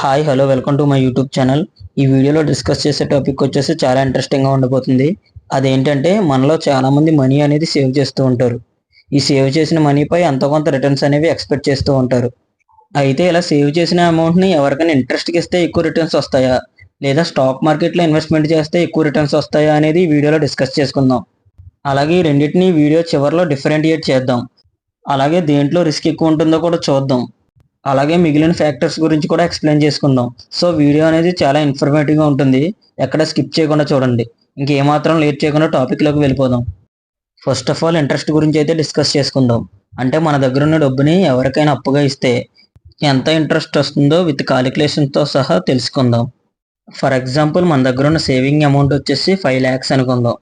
Hi hello welcome to my YouTube channel ఈ వీడియోలో discuss చేసే టాపిక్ వచ్చేసి చాలా ఇంట్రెస్టింగ్గా ఉండబోతుంది. అదేంటంటే మనలో చాలామంది మనీ అనేది సేవ్ చేస్తూ ఉంటారు. ఈ సేవ్ చేసిన మనీపై ఎంతో కొంత రిటర్న్స్ అనేవి ఎక్స్పెక్ట్ చేస్తూ ఉంటారు. అయితే ఇలా సేవ్ చేసిన అమౌంట్ని ఎవరికైనా ఇంట్రెస్ట్కి ఇస్తే ఎక్కువ రిటర్న్స్ వస్తాయా? లేదా స్టాక్ మార్కెట్లో ఇన్వెస్ట్మెంట్ చేస్తే ఎక్కువ రిటర్న్స్ వస్తాయా అనేది ఈ వీడియోలో డిస్కస్ చేసుకుందాం. అలాగే ఈ రెండింటిని వీడియో చివరిలో డిఫరెంటియేట్ చేద్దాం. అలాగే దేంట్లో రిస్క్ ఎక్కువ ఉంటుందో కూడా చూద్దాం. అలాగే మిగిలిన ఫ్యాక్టర్స్ గురించి కూడా ఎక్స్ప్లెయిన్ చేసుకుందాం. సో వీడియో అనేది చాలా ఇన్ఫర్మేటివ్గా ఉంటుంది. ఎక్కడ స్కిప్ చేయకుండా చూడండి. ఇంకేమాత్రం లేట్ చేయకుండా టాపిక్లోకి వెళ్ళిపోదాం. ఫస్ట్ ఆఫ్ ఆల్ ఇంట్రెస్ట్ గురించి అయితే డిస్కస్ చేసుకుందాం. అంటే మన దగ్గర ఉన్న డబ్బుని ఎవరికైనా అప్పుగా ఇస్తే ఎంత ఇంట్రెస్ట్ వస్తుందో విత్ కాలిక్యులేషన్తో సహా తెలుసుకుందాం. ఫర్ ఎగ్జాంపుల్ మన దగ్గర ఉన్న సేవింగ్ అమౌంట్ వచ్చేసి ఫైవ్ ల్యాక్స్ అనుకుందాం.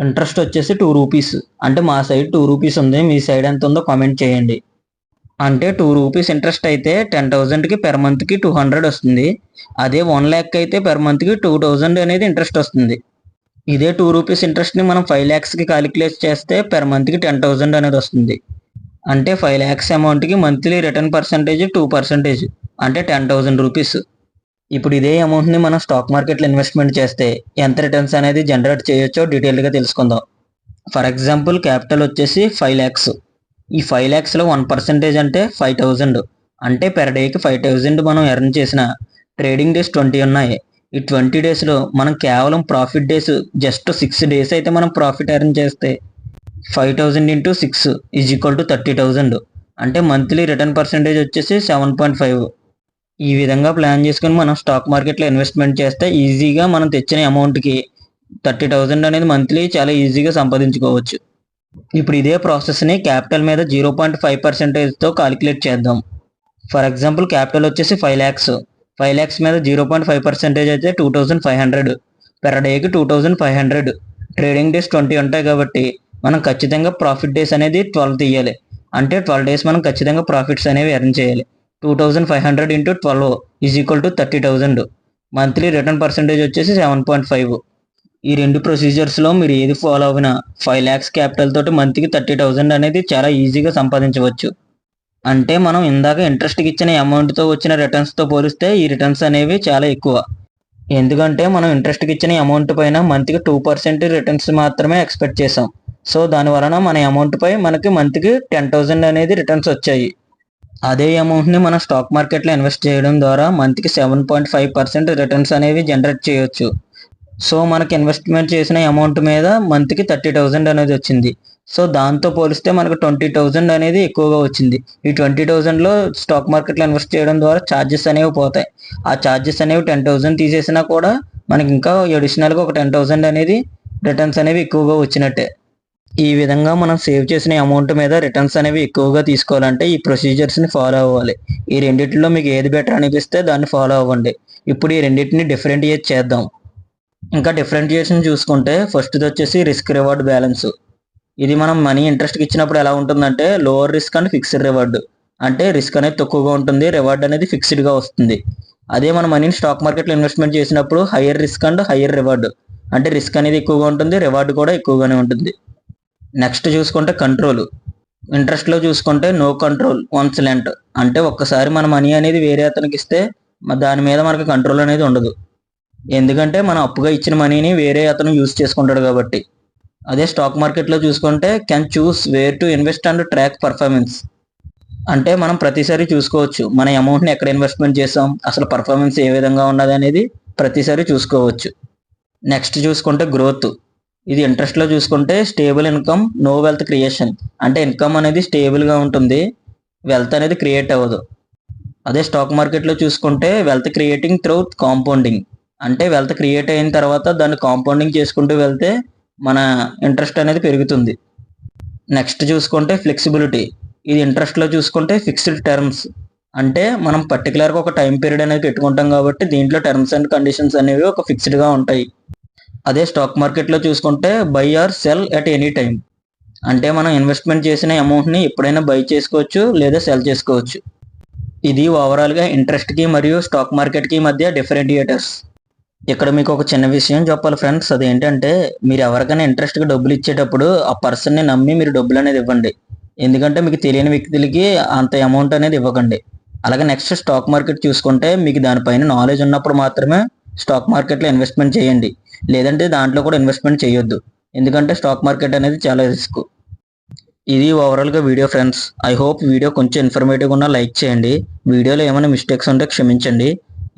ఇంట్రెస్ట్ వచ్చేసి టూ రూపీస్ అంటే మా సైడ్ టూ రూపీస్ ఉంది. మీ సైడ్ ఎంత ఉందో కామెంట్ చేయండి. అంటే టూ రూపీస్ ఇంట్రెస్ట్ అయితే టెన్ థౌజండ్కి పెర్ మంత్కి టూ హండ్రెడ్ వస్తుంది. అదే వన్ ల్యాక్ అయితే పెర్ మంత్కి టూ థౌజండ్ అనేది ఇంట్రెస్ట్ వస్తుంది. ఇదే టూ రూపీస్ ఇంట్రెస్ట్ని మనం ఫైవ్ ల్యాక్స్కి కాలిక్యులేట్ చేస్తే పెర్ మంత్కి టెన్ థౌజండ్ అనేది వస్తుంది. అంటే five lakhs అమౌంట్కి monthly return percentage two percentage అంటే టెన్ థౌజండ్ రూపీస్ ఇప్పుడు ఇదే అమౌంట్ని మనం స్టాక్ మార్కెట్లో ఇన్వెస్ట్మెంట్ చేస్తే ఎంత రిటర్న్స్ అనేది జనరేట్ చేయొచ్చో డీటెయిల్గా తెలుసుకుందాం. ఫర్ ఎగ్జాంపుల్ క్యాపిటల్ వచ్చేసి ఫైవ్ ల్యాక్స్ ఈ ఫైవ్ ల్యాక్స్లో వన్ పర్సెంటేజ్ అంటే ఫైవ్ థౌజండ్ అంటే పెర్ డేకి ఫైవ్ థౌజండ్ మనం ఎర్న్ చేసిన ట్రేడింగ్ డేస్ ట్వంటీ ఉన్నాయి. ఈ ట్వంటీ డేస్లో మనం కేవలం profit days just six days అయితే మనం ప్రాఫిట్ ఎర్న్ చేస్తే five thousand into six is equal to thirty thousand అంటే మంత్లీ రిటర్న్ పర్సెంటేజ్ వచ్చేసి సెవెన్ పాయింట్ ఫైవ్ ఈ విధంగా ప్లాన్ చేసుకుని మనం స్టాక్ మార్కెట్లో ఇన్వెస్ట్మెంట్ చేస్తే ఈజీగా మనం తెచ్చిన అమౌంట్కి థర్టీ థౌజండ్ అనేది మంత్లీ చాలా ఈజీగా సంపాదించుకోవచ్చు. ఇప్పుడు ఇదే ప్రాసెస్ని క్యాపిటల్ మీద జీరో పాయింట్ ఫైవ్ పర్సెంటేజ్తో కాలిక్యులేట్ చేద్దాం. ఫర్ ఎగ్జాంపుల్ క్యాపిటల్ వచ్చేసి ఫైవ్ ల్యాక్స్ ఫైవ్ ల్యాక్స్ మీద జీరో పాయింట్ ఫైవ్ పర్సెంటేజ్ అయితే two thousand five hundred per డేకి two thousand five hundred trading days twenty ఉంటాయి కాబట్టి మనం ఖచ్చితంగా ప్రాఫిట్ డేస్ అనేది ట్వెల్వ్ తీయాలి. అంటే ట్వెల్వ్ డేస్ మనం ఖచ్చితంగా ప్రాఫిట్స్ అనేవి ఎర్న్ చేయాలి. Two thousand five hundred into twelve is equal to thirty thousand monthly return percentage వచ్చేసి సెవెన్ పాయింట్ ఫైవ్ ఈ రెండు ప్రొసీజర్స్లో మీరు ఏది ఫాలో అయినా ఫైవ్ ల్యాక్స్ క్యాపిటల్ తోటి మంత్కి థర్టీ థౌజండ్ అనేది చాలా ఈజీగా సంపాదించవచ్చు. అంటే మనం ఇందాక ఇంట్రెస్ట్కి ఇచ్చిన అమౌంట్తో వచ్చిన రిటర్న్స్తో పోలిస్తే ఈ రిటర్న్స్ అనేవి చాలా ఎక్కువ. ఎందుకంటే మనం ఇంట్రెస్ట్కి ఇచ్చిన అమౌంట్ పైన మంత్కి టూ పర్సెంట్ రిటర్న్స్ మాత్రమే ఎక్స్పెక్ట్ చేసాం సో దాని వలన మన అమౌంట్ పై మనకి మంత్కి టెన్ థౌజండ్ అనేది రిటర్న్స్ వచ్చాయి. అదే అమౌంట్ని మనం స్టాక్ మార్కెట్లో ఇన్వెస్ట్ చేయడం ద్వారా మంత్కి seven point five percent returns అనేవి జనరేట్ చేయొచ్చు. సో మనకి ఇన్వెస్ట్మెంట్ చేసిన అమౌంట్ మీద మంత్కి థర్టీ థౌజండ్ అనేది వచ్చింది. సో దాంతో పోలిస్తే మనకు ట్వంటీ థౌజండ్ అనేది ఎక్కువగా వచ్చింది. ఈ ట్వంటీ థౌజండ్లో స్టాక్ మార్కెట్లో ఇన్వెస్ట్ చేయడం ద్వారా ఛార్జెస్ అనేవి పోతాయి. ఆ ఛార్జెస్ అనేవి టెన్ థౌజండ్ తీసేసినా కూడా మనకి ఇంకా అడిషనల్గా ఒక టెన్ థౌజండ్ అనేది రిటర్న్స్ అనేవి ఎక్కువగా వచ్చినట్టే. ఈ విధంగా మనం సేవ్ చేసిన అమౌంట్ మీద రిటర్న్స్ అనేవి ఎక్కువగా తీసుకోవాలంటే ఈ ప్రొసీజర్స్ని ఫాలో అవ్వాలి. ఈ రెండింటిలో మీకు ఏది బెటర్ అనిపిస్తే దాన్ని ఫాలో అవ్వండి. ఇప్పుడు ఈ రెండింటిని డిఫరెంటియేట్ చేద్దాం. ఇంకా డిఫరెంటియేషన్ చూసుకుంటే ఫస్ట్ది వచ్చేసి రిస్క్ రివార్డ్ బ్యాలెన్స్ ఇది మనం మనీ ఇంట్రెస్ట్కి ఇచ్చినప్పుడు ఎలా ఉంటుందంటే lower risk and fixed reward అంటే రిస్క్ అనేది తక్కువగా ఉంటుంది రివార్డ్ అనేది ఫిక్స్డ్గా వస్తుంది. అదే మన మనీని స్టాక్ మార్కెట్లో ఇన్వెస్ట్మెంట్ చేసినప్పుడు higher risk and higher reward అంటే రిస్క్ అనేది ఎక్కువగా ఉంటుంది రివార్డ్ కూడా ఎక్కువగానే ఉంటుంది. నెక్స్ట్ చూసుకుంటే కంట్రోల్ ఇంట్రెస్ట్లో చూసుకుంటే నో కంట్రోల్ వన్స్ లెంట్ అంటే ఒక్కసారి మన మనీ అనేది వేరే అతనికి ఇస్తే దాని మీద మనకి కంట్రోల్ అనేది ఉండదు. ఎందుకంటే మనం అప్పుగా ఇచ్చిన మనీని వేరే అతను యూస్ చేసుకుంటాడు కాబట్టి. అదే స్టాక్ మార్కెట్లో చూసుకుంటే can choose where to invest and track performance అంటే మనం ప్రతిసారి చూసుకోవచ్చు మన అమౌంట్ని ఎక్కడ ఇన్వెస్ట్మెంట్ చేసాం అసలు పర్ఫార్మెన్స్ ఏ విధంగా ఉన్నది అనేది ప్రతిసారి చూసుకోవచ్చు. నెక్స్ట్ చూసుకుంటే గ్రోత్ ఇది ఇంట్రెస్ట్లో చూసుకుంటే stable income no wealth creation అంటే ఇన్కమ్ అనేది స్టేబుల్గా ఉంటుంది వెల్త్ అనేది క్రియేట్ అవ్వదు. అదే స్టాక్ మార్కెట్లో చూసుకుంటే వెల్త్ క్రియేటింగ్ త్రూ కాంపౌండింగ్ అంటే వెల్త్ క్రియేట్ అయిన తర్వాత దాన్ని కాంపౌండింగ్ చేసుకుంటూ వెళ్తే మన ఇంట్రెస్ట్ అనేది పెరుగుతుంది. నెక్స్ట్ చూసుకుంటే ఫ్లెక్సిబిలిటీ ఇది ఇంట్రెస్ట్లో చూసుకుంటే ఫిక్స్డ్ టర్మ్స్ అంటే మనం పర్టికులర్గా ఒక టైం పీరియడ్ అనేది పెట్టుకుంటాం కాబట్టి దీంట్లో టర్మ్స్ అండ్ కండిషన్స్ అనేవి ఒక ఫిక్స్డ్గా ఉంటాయి. అదే స్టాక్ మార్కెట్లో చూసుకుంటే buy or sell at any time అంటే మనం ఇన్వెస్ట్మెంట్ చేసిన అమౌంట్ని ఎప్పుడైనా బై చేసుకోవచ్చు లేదా సెల్ చేసుకోవచ్చు. ఇది ఓవరాల్గా ఇంట్రెస్ట్కి మరియు స్టాక్ మార్కెట్కి మధ్య డిఫరెంటియేటర్స్ ఇక్కడ మీకు ఒక చిన్న విషయం చెప్పాలి ఫ్రెండ్స్. అదేంటంటే మీరు ఎవరికైనా ఇంట్రెస్ట్గా డబ్బులు ఇచ్చేటప్పుడు ఆ పర్సన్ని నమ్మి మీరు డబ్బులు అనేది ఇవ్వండి. ఎందుకంటే మీకు తెలియని వ్యక్తులకి అంత అమౌంట్ అనేది ఇవ్వకండి. అలాగే నెక్స్ట్ స్టాక్ మార్కెట్ చూసుకుంటే మీకు దానిపైన నాలెడ్జ్ ఉన్నప్పుడు మాత్రమే స్టాక్ మార్కెట్లో ఇన్వెస్ట్మెంట్ చేయండి. లేదంటే దాంట్లో కూడా ఇన్వెస్ట్మెంట్ చేయొద్దు. ఎందుకంటే స్టాక్ మార్కెట్ అనేది చాలా రిస్క్. ఇది ఓవరాల్గా video friends. I hope video కొంచెం ఇన్ఫర్మేటివ్గా ఉన్నా లైక్ చేయండి. వీడియోలో ఏమైనా మిస్టేక్స్ ఉంటే క్షమించండి.